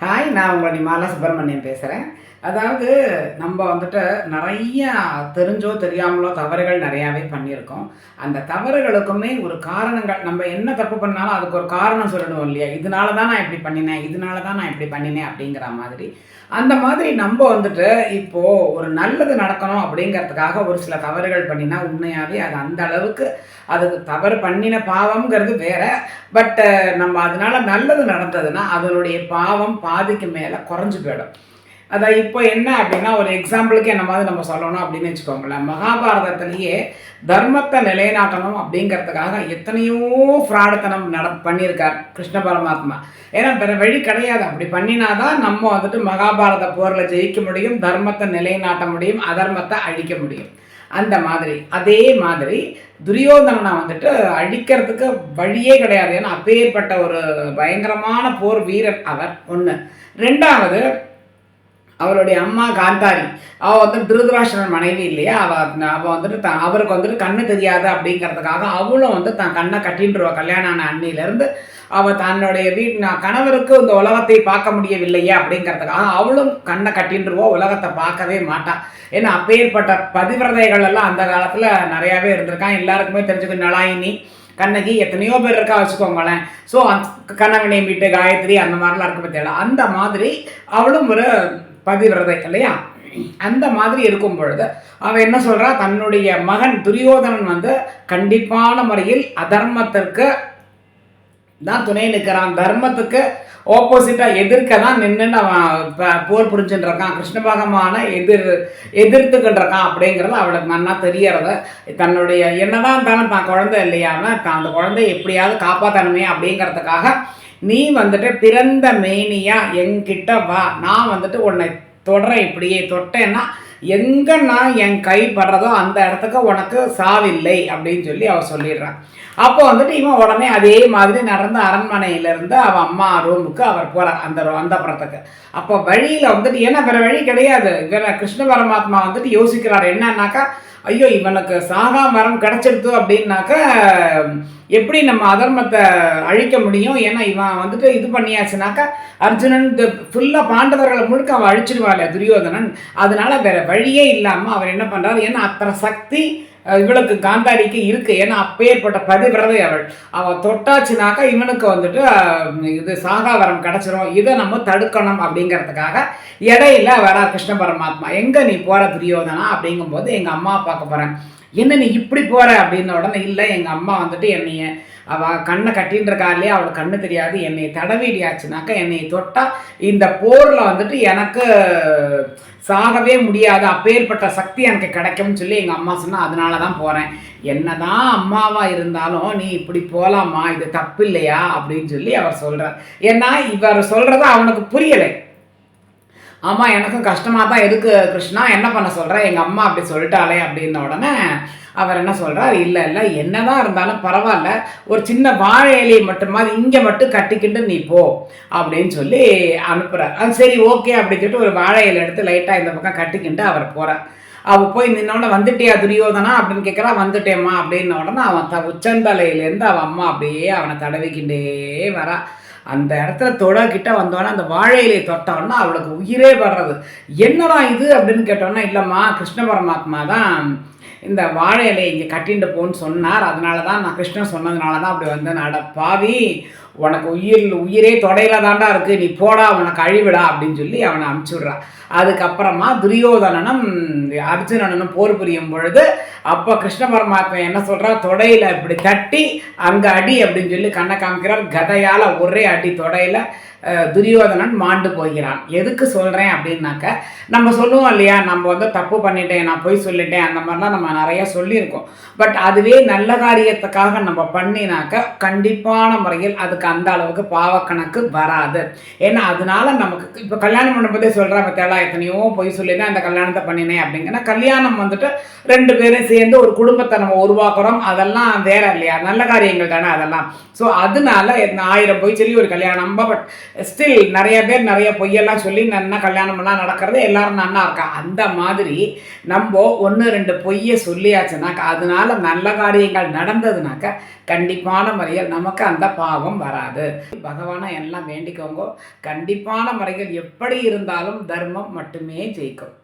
Hi நான் உங்களை நிமாலா சுப்பிரமணியம் பேசுகிறேன் அதாவது நம்ம வந்துட்டு நிறைய தெரிஞ்சோ தெரியாமலோ தவறுகள் நிறையாவே பண்ணியிருக்கோம். அந்த தவறுகளுக்குமே ஒரு காரணங்கள் நம்ம என்ன தப்பு பண்ணாலும் அதுக்கு ஒரு காரணம் சொல்லணும் இல்லையா? இதனால தான் நான் இப்படி பண்ணினேன் இதனால தான் நான் இப்படி பண்ணினேன் அப்படிங்கிற மாதிரி. அந்த மாதிரி நம்ம வந்துட்டு இப்போது ஒரு நல்லது நடக்கணும் அப்படிங்கிறதுக்காக ஒரு சில தவறுகள் பண்ணினா உண்மையாகவே அது அந்த அளவுக்கு அதுக்கு தவறு பண்ணின பாவம்ங்கிறது வேற. பட் நம்ம அதனால நல்லது நடந்ததுன்னா அதனுடைய பாவம் பாதிக்கு மேலே குறைஞ்சு போயிடும். அதான் இப்போ என்ன அப்படின்னா ஒரு எக்ஸாம்பிளுக்கு என்ன மாதிரி நம்ம சொல்லணும் அப்படின்னு வச்சுக்கோங்களேன். மகாபாரதத்திலேயே தர்மத்தை நிலைநாட்டணும் அப்படிங்கிறதுக்காக எத்தனையோ ஃப்ராடுத்தனம் நட பண்ணியிருக்கார் கிருஷ்ண பரமாத்மா. ஏன்னா வேற வழி கிடையாது. அப்படி பண்ணினாதான் நம்ம வந்துட்டு மகாபாரத போரில் ஜெயிக்க முடியும் தர்மத்தை நிலைநாட்ட முடியும் அதர்மத்தை அழிக்க முடியும். அந்த மாதிரி அதே மாதிரி துரியோதனனை வந்துட்டு அழிக்கிறதுக்கு வழியே கிடையாது. ஏன்னா அப்பேற்பட்ட ஒரு பயங்கரமான போர் வீரர் அவர் ஒன்று ரெண்டாவது அவருடைய அம்மா காந்தாரி. அவள் வந்து திருதராஷ்டிரன் மனைவி இல்லையா? அவள் அவள் வந்துட்டு த அவருக்கு வந்துட்டு கண்ணு தெரியாது அப்படிங்கிறதுக்காக அவளும் வந்து தன் கண்ணை கட்டின்றுவா. கல்யாணம் ஆன அன்னிலேருந்து அவள் தன்னுடைய வீட் நான் கணவருக்கு இந்த உலகத்தை பார்க்க முடியவில்லையே அப்படிங்கிறதுக்காக அவளும் கண்ணை கட்டின்றுவோ. உலகத்தை பார்க்கவே மாட்டாள் ஏன்னா அப்பேற்பட்ட பதிவிரதைகள் எல்லாம் அந்த காலத்தில் நிறையாவே இருந்திருக்கான் எல்லாருக்குமே தெரிஞ்சுக்க நலாயினி கண்ணகி எத்தனையோ பேர் இருக்கா வச்சுக்கோங்களேன். ஸோ கண்ணகனை மீட்டு காயத்ரி அந்த மாதிரிலாம் இருக்க பற்றியெல்லாம் அந்த மாதிரி அவளும் ஒரு பதிவிரதை இல்லையா அந்த மாதிரி இருக்கும் பொழுது அவன் என்ன சொல்றா? தன்னுடைய மகன் துரியோதனன் வந்து கண்டிப்பான முறையில் அதர்மத்திற்கு தான் துணை நிற்கிறான். தர்மத்துக்கு ஆப்போசிட்டாக எதிர்க்க தான் நின்றுன்னு அவன் போர் புரிஞ்சுட்டு இருக்கான். கிருஷ்ண எதிர் எதிர்த்துக்கிட்டு இருக்கான் அப்படிங்கிறது அவளுக்கு நன்னா தெரியறது தன்னுடைய என்னதான் இருந்தாலும் தான் குழந்தை இல்லையாம தான் அந்த குழந்தை எப்படியாவது காப்பாற்றணுமே அப்படிங்கிறதுக்காக நீ வந்துட்டு பிறந்த மேனியா என்கிட்ட வா. நான் வந்துட்டு உன்னை தொடறேன் இப்படியே. தொட்டேன்னா எங்கே நான் என் கை படுறதோ அந்த இடத்துக்கு உனக்கு சாவில்லை அப்படின்னு சொல்லி அவ சொல்லிடுறான் அப்போ வந்துட்டு இவன் உடனே அதே மாதிரி நடந்த அரண்மனையிலேருந்து அவன் அம்மா ரூமுக்கு அவர் போகிறார் அந்த அந்த படத்துக்கு அப்போ வழியில் வந்துட்டு ஏன்னா வேறு வழி கிடையாது. இவர் கிருஷ்ண பரமாத்மா வந்துட்டு யோசிக்கிறார். என்னன்னாக்கா ஐயோ இவனுக்கு சாகா மரம் கிடைச்சிருது அப்படின்னாக்கா எப்படி நம்ம அதர்மத்தை அழிக்க முடியும்? ஏன்னா இவன் வந்துட்டு இது பண்ணியாச்சுனாக்கா அர்ஜுனன் ஃபுல்லாக பாண்டவர்களை முழுக்க அவன் அழிச்சிடுவாள் துரியோதனன். அதனால வேற வழியே இல்லாமல் அவர் என்ன பண்ணுறாரு ஏன்னா அத்தனை சக்தி இவளுக்கு காந்தாரிக்கு இருக்கு. ஏன்னா அப்பேற்பட்ட பதிவிரதை அவள். அவள் தொட்டாச்சுனாக்கா இவனுக்கு வந்துட்டு இது சாகாவரம் கிடச்சிரும். இதை நம்ம தடுக்கணும் அப்படிங்கிறதுக்காக இடையில வரா கிருஷ்ண பரமாத்மா எங்கே நீ போகிற துரியோதனா? அப்படிங்கும்போது எங்கள் அம்மா பார்க்க போகிறேன் என்ன நீ இப்படி போகிற அப்படின்ன உடனே இல்லை எங்கள் அம்மா வந்துட்டு என்னைய அவள் கண்ணை கட்டின்னு இருக்கா அவளுக்கு கண்ணு தெரியாது. என்னை தடவிடியாச்சுனாக்கா என்னை தொட்டால் இந்த போரில் வந்துட்டு எனக்கு சாகவே முடியாது. அப்பேற்பட்ட சக்தி எனக்கு கிடைக்கும்னு சொல்லி எங்கள் அம்மா சொன்னால் அதனால தான் போகிறேன் என்னதான் அம்மாவாக இருந்தாலும் நீ இப்படி போகலாமா இது தப்பு இல்லையா அப்படின்னு சொல்லி அவர் சொல்கிறார் ஏன்னா இவர் சொல்கிறது அவனுக்கு புரியலை. ஆமாம் எனக்கும் கஷ்டமாக தான் இருக்குது கிருஷ்ணா. என்ன பண்ண சொல்கிற எங்கள் அம்மா அப்படி சொல்லிட்டாளே அப்படின்ன உடனே அவர் என்ன சொல்கிறார் இல்லை இல்லை என்னதான் இருந்தாலும் பரவாயில்ல. ஒரு சின்ன வாழை இலையை மட்டுமாவது இங்கே மட்டும் கட்டிக்கிட்டு நீ போ அப்படின்னு சொல்லி அனுப்புகிறார் அது சரி ஓகே அப்படின்னு சொல்லிட்டு ஒரு வாழை இலை எடுத்து லைட்டாக இந்த பக்கம் கட்டிக்கிட்டு அவர் போகிறார் அவள் போய் நின்னோட வந்துட்டியா துரியோதனா? அப்படின்னு கேட்குறா வந்துட்டேம்மா அப்படின்ன உடனே அவன் த உச்சந்தலையிலேருந்து அவன் அம்மா அப்படியே அவனை தடவிக்கிட்டே வரா. அந்த இடத்துல தொட கிட்ட வந்தோடனே அந்த வாழை இலையை தொட்டோன்னா அவளுக்கு உயிரே வர்றது என்னடா இது அப்படின்னு கேட்டோன்னா இல்லைம்மா கிருஷ்ண பரமாத்மா தான் இந்த வாழை இலையை இங்கே கட்டிட்டு போன்னு சொன்னார். அதனால தான் நான் கிருஷ்ணன் சொன்னதுனால தான் அப்படி வந்தேன். அட பாவி உனக்கு உயிர் உயிரே தொடையில தாண்டா இருக்குது நீ போடா உனக்கு அழிவிடா அப்படின்னு சொல்லி அவனை அமுச்சு விட்றான் அதுக்கப்புறமா துரியோதனனும் அர்ஜுனனும் போர் புரியும் பொழுது அப்போ கிருஷ்ண பரமாத்மா என்ன சொல்கிறா தொடையில இப்படி தட்டி அங்கே அடி அப்படின்னு சொல்லி கண்ணை காமிக்கிறார். கதையால் ஒரே அடி தொடையில துரியோதனன் மாண்டு போகிறான். எதுக்கு சொல்கிறேன் அப்படின்னாக்க நம்ம சொல்லுவோம் இல்லையா நம்ம வந்து தப்பு பண்ணிட்டேன் நான் பொய் சொல்லிட்டேன் அந்த மாதிரிலாம் நம்ம நிறைய சொல்லியிருக்கோம். பட் அதுவே நல்ல காரியத்துக்காக நம்ம பண்ணினாக்க கண்டிப்பான முறையில் அதுக்கு அந்த அளவுக்கு பாவக்கணக்கு வராது. ஏன்னா அதனால நமக்கு இப்போ கல்யாணம் பண்ணும்போதே சொல்கிறா பத்தியாளா எத்தனையோ பொய் சொல்லி தான் அந்த கல்யாணத்தை பண்ணினேன் அப்படிங்கன்னா கல்யாணம் வந்துட்டு ரெண்டு பேரும் சேர்ந்து ஒரு குடும்பத்தை நம்ம உருவாக்குறோம். அதெல்லாம் வேற இல்லையா நல்ல காரியங்கள் தானே அதெல்லாம். ஸோ அதனால ஆயிரம் பொய் சொல்லி ஒரு கல்யாணம் பட் ஸ்டில் நிறைய பேர் நிறைய பொய்யெல்லாம் சொல்லி நன்னா கல்யாணமெல்லாம் நடக்கிறது எல்லாரும் நன்னா இருக்கா அந்த மாதிரி நம்ம ஒன்று ரெண்டு பொய்யை சொல்லியாச்சுனாக்கா அதனால நல்ல காரியங்கள் நடந்ததுனாக்க கண்டிப்பான முறையில் நமக்கு அந்த பாவம் வராது. பகவானை எல்லாம் வேண்டிக்கோங்க. கண்டிப்பான முறையில் எப்படி இருந்தாலும் தர்மம் மட்டுமே ஜெயிக்கும்.